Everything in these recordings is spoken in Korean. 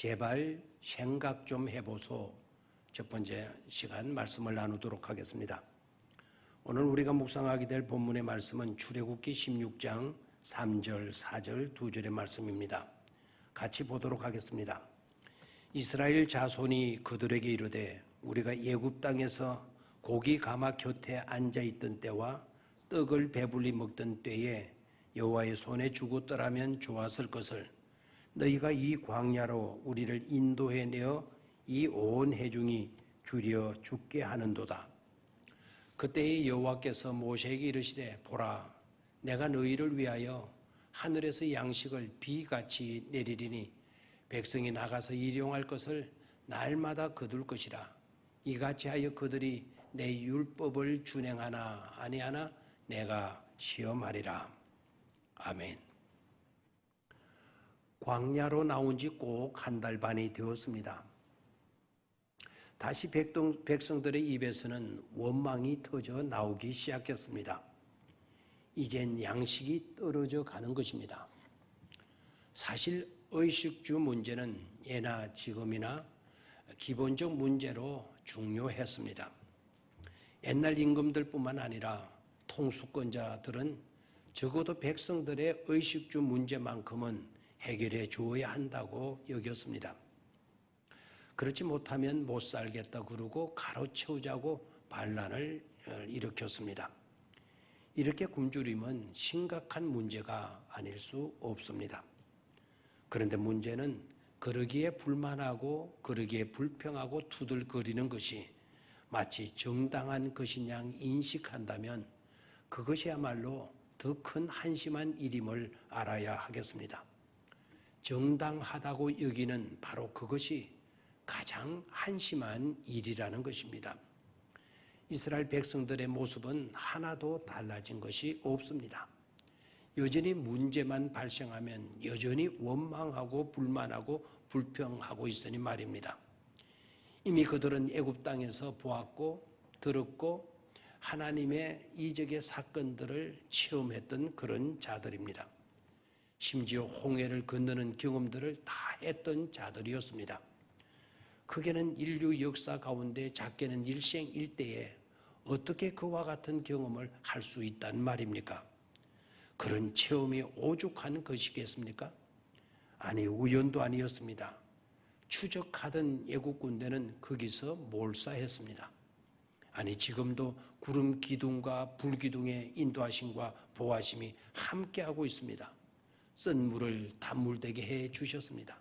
제발 생각 좀 해보소. 첫 번째 시간 말씀을 나누도록 하겠습니다. 오늘 우리가 묵상하게 될 본문의 말씀은 출애굽기 16장 3절, 4절 두 절의 말씀입니다. 같이 보도록 하겠습니다. 이스라엘 자손이 그들에게 이르되 우리가 예굽 땅에서 고기 가마 곁에 앉아 있던 때와 떡을 배불리 먹던 때에 여호와의 손에 떠라면 좋았을 것을 너희가 이 광야로 우리를 인도해 내어 이온 해중이 줄여 죽게 하는도다. 그때의 여호와께서 모세에게 이르시되 보라 내가 너희를 위하여 하늘에서 양식을 비같이 내리리니 백성이 나가서 일용할 것을 날마다 거둘 것이라 이같이 하여 그들이 내 율법을 준행하나 아니하나 내가 시험하리라 아멘. 광야로 나온 지 꼭 한 달 반이 되었습니다. 다시 백동, 백성들의 입에서는 원망이 터져 나오기 시작했습니다. 이젠 양식이 떨어져 가는 것입니다. 사실 의식주 문제는 예나 지금이나 기본적 문제로 중요했습니다. 옛날 임금들뿐만 아니라 통수권자들은 적어도 백성들의 의식주 문제만큼은 해결해 주어야 한다고 여겼습니다. 그렇지 못하면 못 살겠다 그러고 가로채우자고 반란을 일으켰습니다. 이렇게 굶주림은 심각한 문제가 아닐 수 없습니다. 그런데 문제는 그러기에 불만하고 그러기에 불평하고 투덜거리는 것이 마치 정당한 것이냐 인식한다면 그것이야말로 더 큰 한심한 일임을 알아야 하겠습니다. 정당하다고 여기는 바로 그것이 가장 한심한 일이라는 것입니다. 이스라엘 백성들의 모습은 하나도 달라진 것이 없습니다. 여전히 문제만 발생하면 여전히 원망하고 불만하고 불평하고 있으니 말입니다. 이미 그들은 애굽 땅에서 보았고 들었고 하나님의 이적의 사건들을 체험했던 그런 자들입니다. 심지어 홍해를 건너는 경험들을 다 했던 자들이었습니다. 크게는 인류 역사 가운데 작게는 일생 일대에 어떻게 그와 같은 경험을 할 수 있단 말입니까? 그런 체험이 오죽한 것이겠습니까? 아니 우연도 아니었습니다. 추적하던 예국 군대는 거기서 몰사했습니다. 아니 지금도 구름 기둥과 불 기둥의 인도하심과 보하심이 함께하고 있습니다. 쓴 물을 단물되게 해 주셨습니다.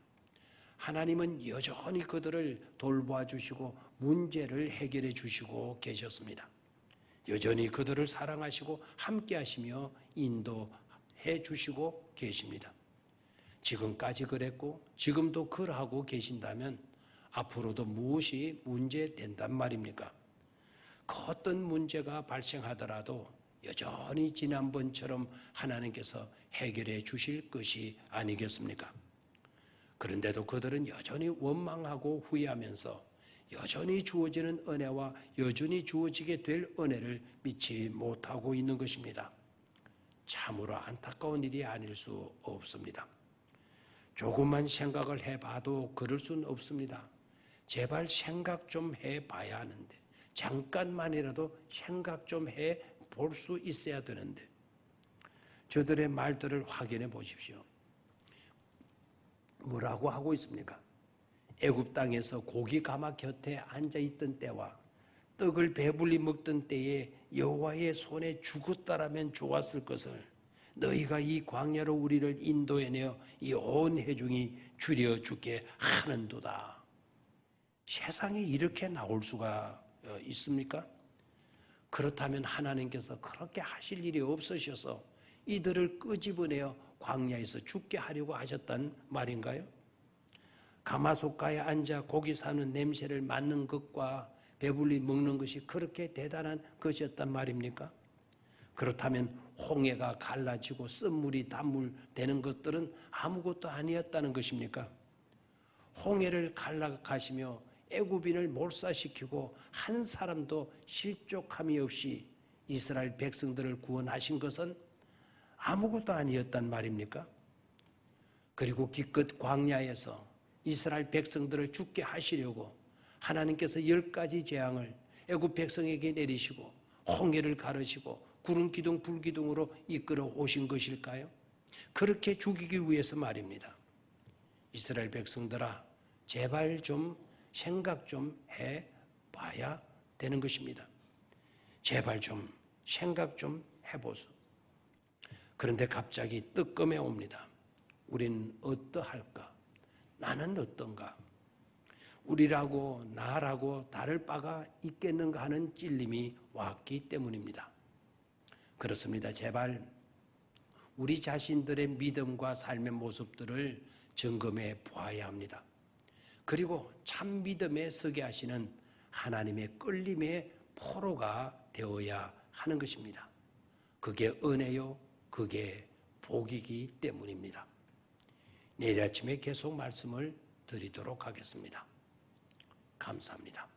하나님은 여전히 그들을 돌봐 주시고 문제를 해결해 주시고 계셨습니다. 여전히 그들을 사랑하시고 함께 하시며 인도해 주시고 계십니다. 지금까지 그랬고 지금도 그러하고 계신다면 앞으로도 무엇이 문제된단 말입니까? 그 어떤 문제가 발생하더라도 여전히 지난번처럼 하나님께서 해결해 주실 것이 아니겠습니까? 그런데도 그들은 여전히 원망하고 후회하면서 여전히 주어지는 은혜와 여전히 주어지게 될 은혜를 믿지 못하고 있는 것입니다. 참으로 안타까운 일이 아닐 수 없습니다. 조금만 생각을 해봐도 그럴 수는 없습니다. 제발 생각 좀 해봐야 하는데, 잠깐만이라도 생각 좀 해 볼 수 있어야 되는데, 저들의 말들을 확인해 보십시오. 뭐라고 하고 있습니까? 애굽 땅에서 고기 가마 곁에 앉아 있던 때와 떡을 배불리 먹던 때에 여호와의 손에 죽었다라면 좋았을 것을 너희가 이 광야로 우리를 인도해내어 이온 해중이 줄여 죽게 하는도다. 세상에 이렇게 나올 수가 어, 있습니까? 그렇다면 하나님께서 그렇게 하실 일이 없으셔서 이들을 끄집어내어 광야에서 죽게 하려고 하셨단 말인가요? 가마솥가에 앉아 고기 사는 냄새를 맡는 것과 배불리 먹는 것이 그렇게 대단한 것이었단 말입니까? 그렇다면 홍해가 갈라지고 쓴물이 단물 되는 것들은 아무것도 아니었다는 것입니까? 홍해를 갈라가시며 애굽인을 몰사시키고 한 사람도 실족함이 없이 이스라엘 백성들을 구원하신 것은 아무것도 아니었단 말입니까? 그리고 기껏 광야에서 이스라엘 백성들을 죽게 하시려고 하나님께서 열 가지 재앙을 애굽 백성에게 내리시고 홍해를 가르시고 구름 기둥 불 기둥으로 이끌어 오신 것일까요? 그렇게 죽이기 위해서 말입니다. 이스라엘 백성들아 제발 좀 생각 좀 해 봐야 되는 것입니다. 제발 좀 생각 좀 해보소. 그런데 갑자기 뜨끔해 옵니다. 우린 어떠할까? 나는 어떤가? 우리라고 나라고 다를 바가 있겠는가 하는 찔림이 왔기 때문입니다. 그렇습니다. 제발 우리 자신들의 믿음과 삶의 모습들을 점검해 보아야 합니다. 그리고 참 믿음에 서게 하시는 하나님의 끌림의 포로가 되어야 하는 것입니다. 그게 은혜요, 그게 복이기 때문입니다. 내일 아침에 계속 말씀을 드리도록 하겠습니다. 감사합니다.